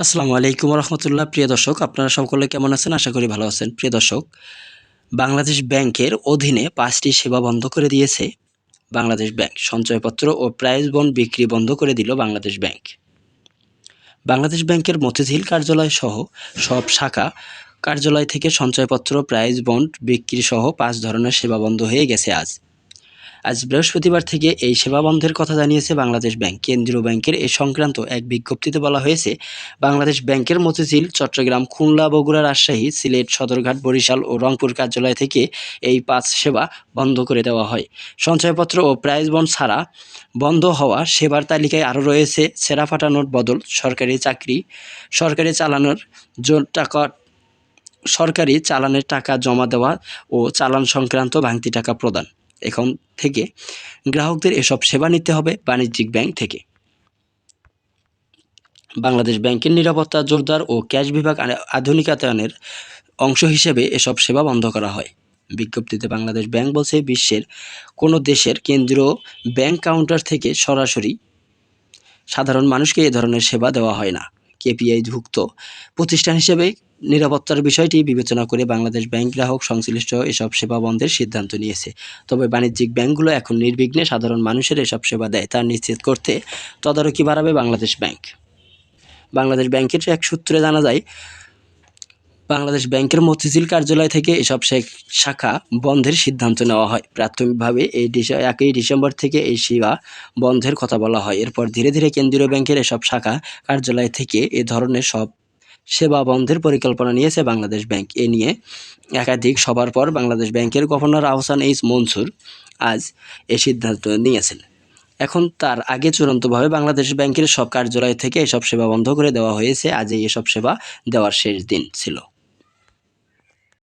আসসালামু আলাইকুম রহমতুল্লাহ প্রিয় দর্শক, আপনারা সকলে কেমন আছেন? আশা করি ভালো আছেন। প্রিয় দর্শক, বাংলাদেশ ব্যাংকের অধীনে পাঁচটি সেবা বন্ধ করে দিয়েছে বাংলাদেশ ব্যাংক। সঞ্চয়পত্র ও প্রাইজ বন্ড বিক্রি বন্ধ করে দিল বাংলাদেশ ব্যাংক। বাংলাদেশ ব্যাংকের মতিঝিল কার্যালয় সহ সব শাখা কার্যালয় থেকে সঞ্চয়পত্র প্রাইজ বন্ড বিক্রি সহ পাঁচ ধরনের সেবা বন্ধ হয়ে গেছে আজ। আজ বৃহস্পতিবার থেকে এই সেবা বন্ধের কথা জানিয়েছে বাংলাদেশ ব্যাংক। কেন্দ্রীয় ব্যাংকের এ সংক্রান্ত এক বিজ্ঞপ্তিতে বলা হয়েছে, বাংলাদেশ ব্যাংকের মতিঝিল, চট্টগ্রাম, খুলনা, বগুড়া, রাজশাহী, সিলেট, সদরঘাট, বরিশাল ও রংপুর কার্যালয় থেকে এই পাঁচ সেবা বন্ধ করে দেওয়া হয়। সঞ্চয়পত্র ও প্রাইজ বন্ড ছাড়া বন্ধ হওয়া সেবার তালিকায় আরও রয়েছে, সেরা ফাটানোর বদল সরকারি চাকরি, সরকারি চালানোর টাকা, সরকারি চালানের টাকা জমা দেওয়া ও চালান সংক্রান্ত ভাঙতি টাকা প্রদান। এখন থেকে গ্রাহকদের এসব সেবা নিতে হবে বাণিজ্যিক ব্যাংক থেকে। বাংলাদেশ ব্যাংকের নিরাপত্তা, জোরদার ও ক্যাশ বিভাগ আ- আধুনিকায়নের অংশ হিসেবে এসব সেবা বন্ধ করা হয়। বিজ্ঞপ্তিতে বাংলাদেশ ব্যাংক বলছে, বিশ্বের কোনো দেশের কেন্দ্রীয় ব্যাংক কাউন্টার থেকে সরাসরি সাধারণ মানুষকে এ ধরনের সেবা দেওয়া হয় না। কেপিআই ভুক্ত প্রতিষ্ঠান হিসেবে নিরাপত্তার বিষয়টি বিবেচনা করে বাংলাদেশ ব্যাংক গ্রাহক সংশ্লিষ্ট এসব সেবা বন্ধের সিদ্ধান্ত নিয়েছে। তবে বাণিজ্যিক ব্যাংকগুলো এখন নির্বিঘ্নে সাধারণ মানুষের এসব সেবা দেয়, তা নিশ্চিত করতে তদারকি বাড়াবে বাংলাদেশ ব্যাংক। বাংলাদেশ ব্যাংকের এক সূত্রে জানা যায়, বাংলাদেশ ব্যাংকের মতিঝিল কার্যালয় থেকে এসব শাখা বন্ধের সিদ্ধান্ত নেওয়া হয়। প্রাথমিকভাবে এই একই ডিসেম্বর থেকে এই সেবা বন্ধের কথা বলা হয়। এরপর ধীরে ধীরে কেন্দ্রীয় ব্যাংকের এসব শাখা কার্যালয় থেকে এ ধরনের সব সেবা বন্ধের পরিকল্পনা নিয়েছে বাংলাদেশ ব্যাংক। এ নিয়ে একাধিক সবার পর বাংলাদেশ ব্যাংকের গভর্নর আহসান এইচ মনসুর আজ এ সিদ্ধান্ত নিয়েছেন। এখন তার আগে চূড়ান্তভাবে বাংলাদেশ ব্যাংকের সব কার্যালয় থেকে এসব সেবা বন্ধ করে দেওয়া হয়েছে। আজই এসব সেবা দেওয়ার শেষ দিন ছিল।